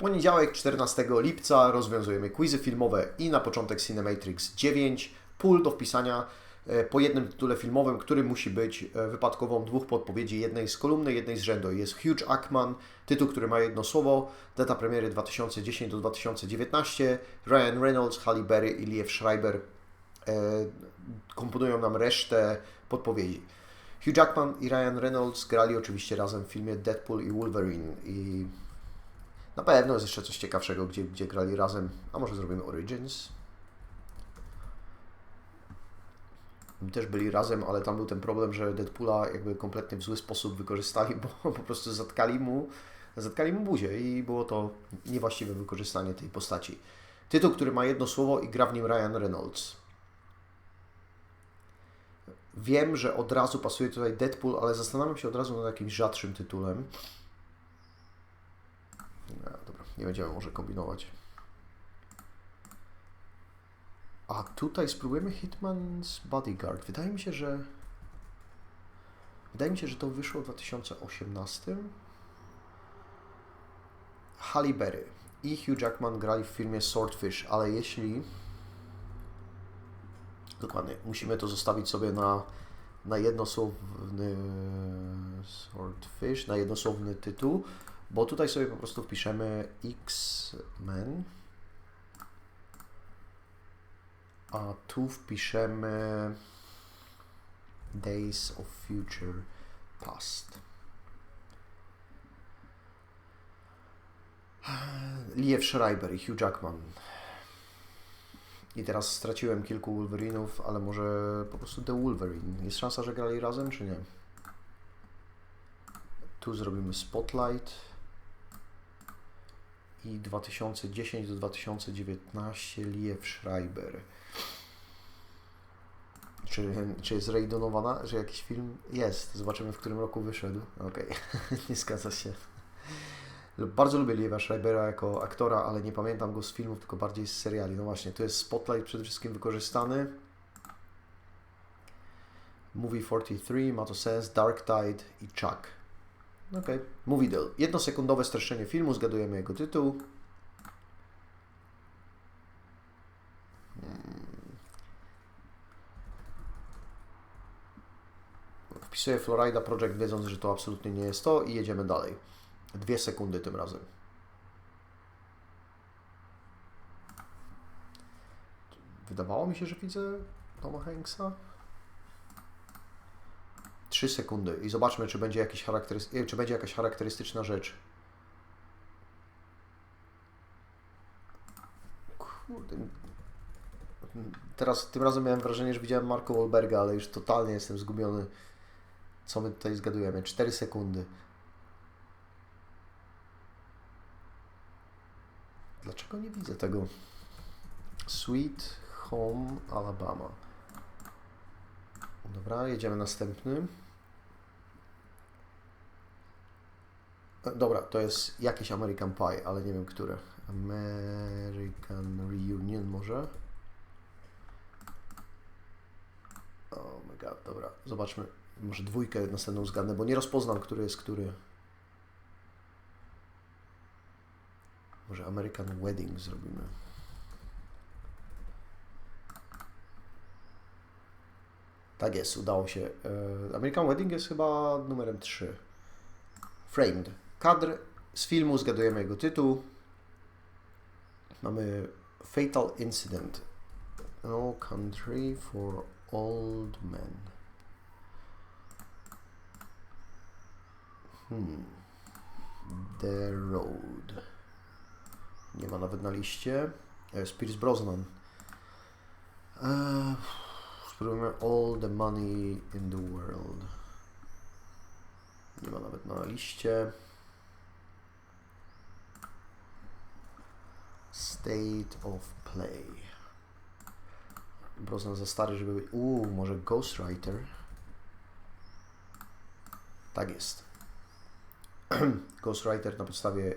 Poniedziałek 14 lipca rozwiązujemy quizy filmowe i na początek Cinematrix 9. Pól do wpisania e, po jednym tytule filmowym, który musi być e, wypadkową dwóch podpowiedzi, jednej z kolumny, jednej z rzędu. Jest Hugh Ackman, tytuł, który ma jedno słowo, data premiery 2010 do 2019, Ryan Reynolds, Halle Berry i Liev Schreiber e, komponują nam resztę podpowiedzi. Hugh Jackman i Ryan Reynolds grali oczywiście razem w filmie Deadpool i Wolverine i na pewno jest jeszcze coś ciekawszego, gdzie, gdzie grali razem, a może zrobimy Origins. Też byli razem, ale tam był ten problem, że Deadpoola jakby kompletnie w zły sposób wykorzystali, bo po prostu zatkali mu, zatkali mu buzię i było to niewłaściwe wykorzystanie tej postaci. Tytuł, który ma jedno słowo i gra w nim Ryan Reynolds. Wiem, że od razu pasuje tutaj Deadpool, ale zastanawiam się od razu nad jakimś rzadszym tytułem. No, dobra, nie będziemy może kombinować. A tutaj spróbujemy Hitman's Bodyguard. Wydaje mi się, że... Wydaje mi się, że to wyszło w 2018. Halle Berry i Hugh Jackman grali w filmie Swordfish, ale jeśli... Dokładnie, musimy to zostawić sobie na, na jednosłowny Swordfish, na jednosłowny tytuł, bo tutaj sobie po prostu wpiszemy X-Men, a tu wpiszemy Days of Future Past. Liev Schreiber i Hugh Jackman. I teraz straciłem kilku Wolverinów, ale może po prostu The Wolverine. Jest szansa, że grali razem, czy nie? Tu zrobimy Spotlight. I 2010 do 2019 Liev Schreiber. Czy, czy jest rejdonowana, że jakiś film jest? Zobaczymy, w którym roku wyszedł. Okej, okay. nie zgadza się. Bardzo lubię Lieva Schreibera jako aktora, ale nie pamiętam go z filmów, tylko bardziej z seriali. No właśnie, tu jest Spotlight przede wszystkim wykorzystany. Movie 43, ma to sens, Dark Tide i Chuck. Ok, Movie Deal. Jednosekundowe streszczenie filmu, zgadujemy jego tytuł. Hmm. Wpisuję Florida Project, wiedząc, że to absolutnie nie jest to i jedziemy dalej. Dwie sekundy tym razem. Wydawało mi się, że widzę Toma Hanksa. Trzy sekundy i zobaczmy, czy będzie, jakiś charakteryst- czy będzie jakaś charakterystyczna rzecz. Kurde. Teraz tym razem miałem wrażenie, że widziałem Marko Wahlberga, ale już totalnie jestem zgubiony. Co my tutaj zgadujemy? 4 sekundy. Dlaczego nie widzę tego? Sweet Home Alabama. Dobra, jedziemy następny. Dobra, to jest jakiś American Pie, ale nie wiem które. American Reunion może? Oh my god, dobra. Zobaczmy. Może dwójkę następną zgadnę, bo nie rozpoznam, który jest który. Może American Wedding zrobimy. Tak jest, udało się. E, American Wedding jest chyba numerem 3. Framed. Kadr z filmu, zgadujemy jego tytuł. Mamy Fatal Incident. No Country for Old Men. Hmm. The Road. Nie ma nawet na liście. Pierce Brosnan. Eee, spróbujmy All the Money in the World. Nie ma nawet na liście. State of Play. Brosnan za stary, żeby... Uuu, może Ghostwriter? Tak jest. Ghostwriter na podstawie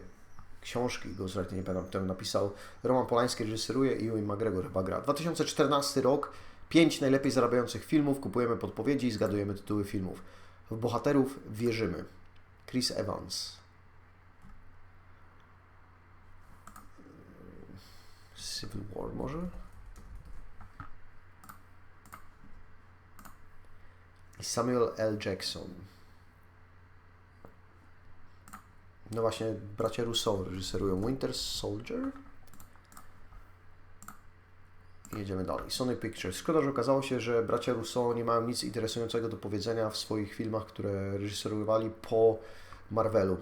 książki Ghostwriter, nie pamiętam, kto napisał. Roman Polański reżyseruje i Ewan McGregor chyba gra. 2014 rok, 5 najlepiej zarabiających filmów, kupujemy podpowiedzi i zgadujemy tytuły filmów. W bohaterów wierzymy. Chris Evans. Civil War może? I Samuel L. Jackson. No właśnie, bracia Russo reżyserują Winter Soldier. Jedziemy dalej. Sony Pictures. Szkoda, że okazało się, że bracia Russo nie mają nic interesującego do powiedzenia w swoich filmach, które reżyserowali po Marvelu.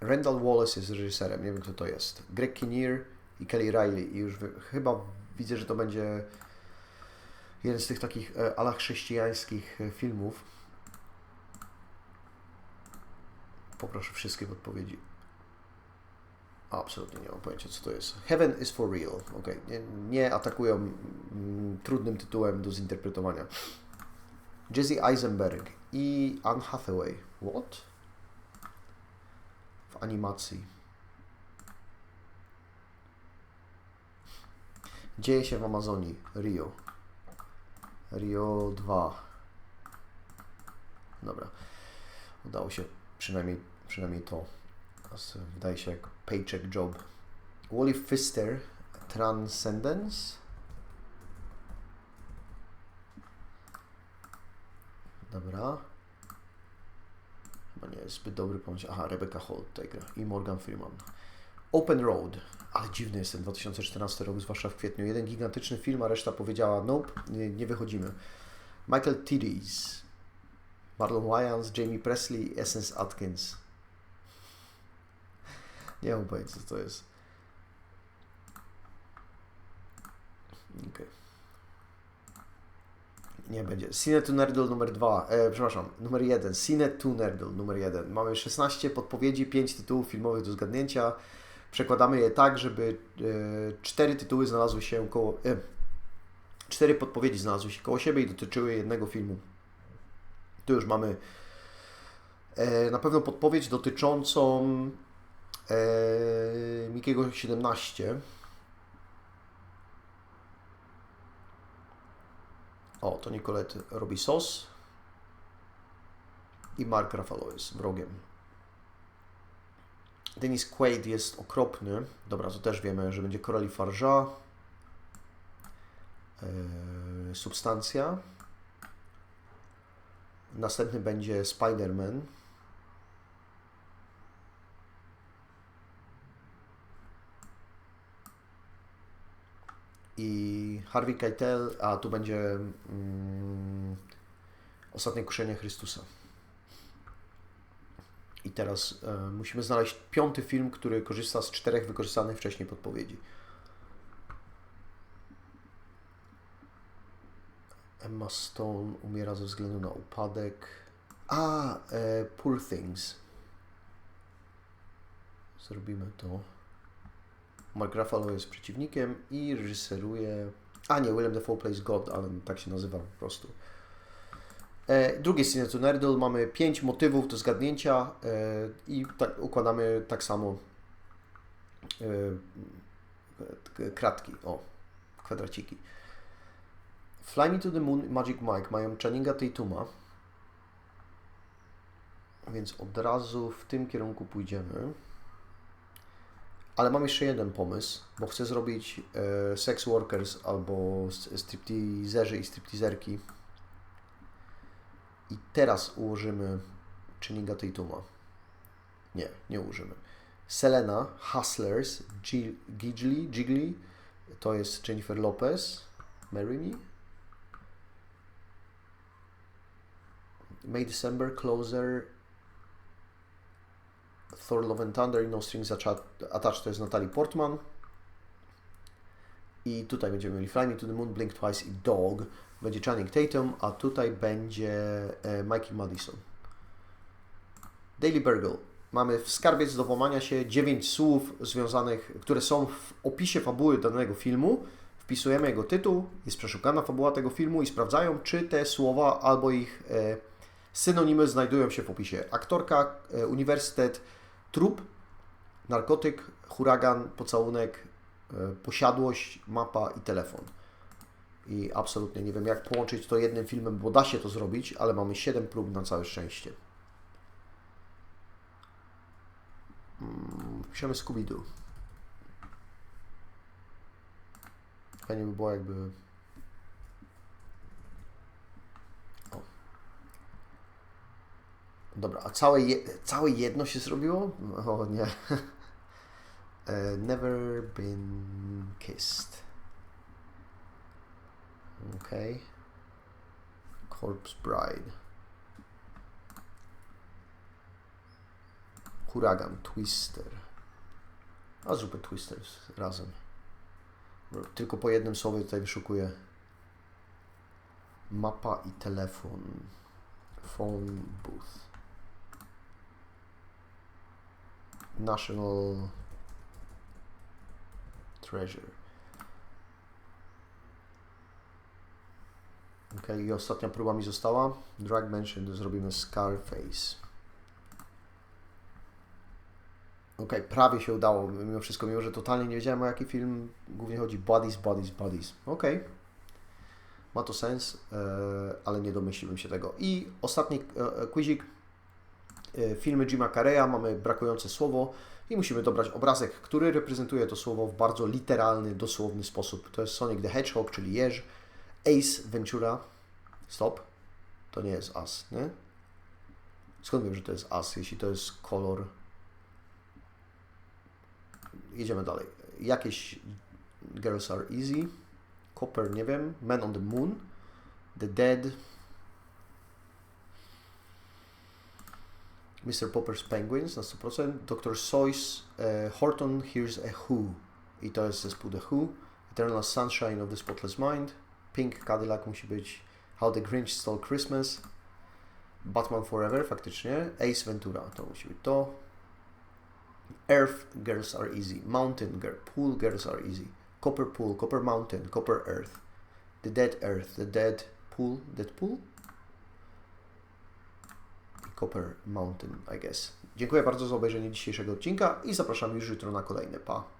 Randall Wallace jest reżyserem, nie wiem kto to jest. Greg Kinnear i Kelly Riley. I już chyba widzę, że to będzie jeden z tych takich e, ala chrześcijańskich e, filmów. Poproszę wszystkie odpowiedzi. Absolutnie nie mam pojęcia, co to jest. Heaven is for real. Ok, nie, nie atakują mm, trudnym tytułem do zinterpretowania. Jesse Eisenberg i Anne Hathaway. What? W animacji. Dzieje się w Amazonii. Rio. Rio 2. Dobra. Udało się przynajmniej, przynajmniej to. Wydaje się jak paycheck job. Wally Pfister. Transcendence. Dobra. Chyba nie jest zbyt dobry pomysł. Aha, Rebecca Holt tutaj gra. I Morgan Freeman. Open Road. Ale dziwny jest ten 2014 rok, zwłaszcza w kwietniu. Jeden gigantyczny film, a reszta powiedziała nope, nie, nie wychodzimy. Michael Tidis. Marlon Wayans, Jamie Presley, Essence Atkins. Nie mam pojęcia, co to jest. Okay. Nie będzie. Cine to Nerdle numer 2. E, przepraszam, numer 1. Cine to Nerdle numer 1. Mamy 16 podpowiedzi, 5 tytułów filmowych do zgadnięcia. Przekładamy je tak, żeby e, 4 tytuły znalazły się koło. E, 4 podpowiedzi znalazły się koło siebie i dotyczyły jednego filmu. Tu już mamy e, na pewno podpowiedź dotyczącą Mikiego 17. O, to Nicolette robi sos. I Mark Ruffalo jest wrogiem. Dennis Quaid jest okropny. Dobra, to też wiemy, że będzie Coralie Farja. Eee, substancja. Następny będzie Spider-Man. I Harvey Keitel, a tu będzie mm, Ostatnie kuszenie Chrystusa. I teraz e, musimy znaleźć piąty film, który korzysta z czterech wykorzystanych wcześniej podpowiedzi. Emma Stone umiera ze względu na upadek. A, e, Poor Things. Zrobimy to. Mark Ruffalo jest przeciwnikiem i reżyseruje... A nie, Willem Dafoe plays God, ale tak się nazywa po prostu. E, drugie to Nerdle. Mamy pięć motywów do zgadnięcia e, i tak układamy tak samo e, kratki, o, kwadraciki. Fly Me to the Moon Magic Mike mają Channinga Tatuma, więc od razu w tym kierunku pójdziemy. Ale mam jeszcze jeden pomysł, bo chcę zrobić e, sex workers albo stripteaserzy i stripteaserki. I teraz ułożymy Channinga Tatuma. Nie, nie ułożymy. Selena, Hustlers, Gigli, Gigli, to jest Jennifer Lopez, Marry Me. May December, Closer, Thor Love and Thunder No Strings Attached to jest Natalie Portman. I tutaj będziemy mieli Fly Me to the Moon, Blink Twice i Dog. Będzie Channing Tatum, a tutaj będzie e, Mikey Madison. Daily Burgle. Mamy w skarbiec do włamania się 9 słów związanych, które są w opisie fabuły danego filmu. Wpisujemy jego tytuł, jest przeszukana fabuła tego filmu i sprawdzają, czy te słowa albo ich e, synonimy znajdują się w opisie. Aktorka, e, uniwersytet, trup, narkotyk, huragan, pocałunek, posiadłość, mapa i telefon. I absolutnie nie wiem, jak połączyć to jednym filmem, bo da się to zrobić, ale mamy 7 prób na całe szczęście. Hmm, Piszemy Scooby-Doo. Fajnie by było jakby... O. Dobra, a całe, je... całe jedno się zrobiło? O nie. E, Never been kissed. Okay. Corpse Bride. Huragan, Twister. A zróbmy Twisters razem. Bo Tylko po jednym słowie tutaj wyszukuję. Mapa i telefon. Phone booth. National Treasure. Ok, i ostatnia próba mi została. Drag Mansion, zrobimy Scarface. Ok, prawie się udało, mimo wszystko, mimo że totalnie nie wiedziałem o jaki film głównie chodzi. Bodies, Bodies, Bodies. Ok, ma to sens, e, ale nie domyśliłem się tego. I ostatni e, e, quizik. E, Filmy Jima Carreya, mamy brakujące słowo i musimy dobrać obrazek, który reprezentuje to słowo w bardzo literalny, dosłowny sposób. To jest Sonic the Hedgehog, czyli jeż. Ace Ventura. Stop. To nie jest as, nie? Skąd wiem, że to jest as, jeśli to jest kolor? Jedziemy dalej. Jakieś Girls Are Easy. Copper, nie wiem. Man on the Moon. The Dead. Mr. Popper's Penguins na 100%. Dr. Seuss. Horton Hears a Who. I to jest zespół The Who. Eternal Sunshine of the Spotless Mind. Pink Cadillac musi być. How the Grinch Stole Christmas. Batman Forever, faktycznie. Ace Ventura, to musi być to. Earth, Girls Are Easy. Mountain, girl, Pool, Girls Are Easy. Copper Pool, Copper Mountain, Copper Earth. The Dead Earth, The Dead Pool, Dead Pool? Copper Mountain, I guess. Dziękuję bardzo za obejrzenie dzisiejszego odcinka i zapraszam już jutro na kolejny. Pa!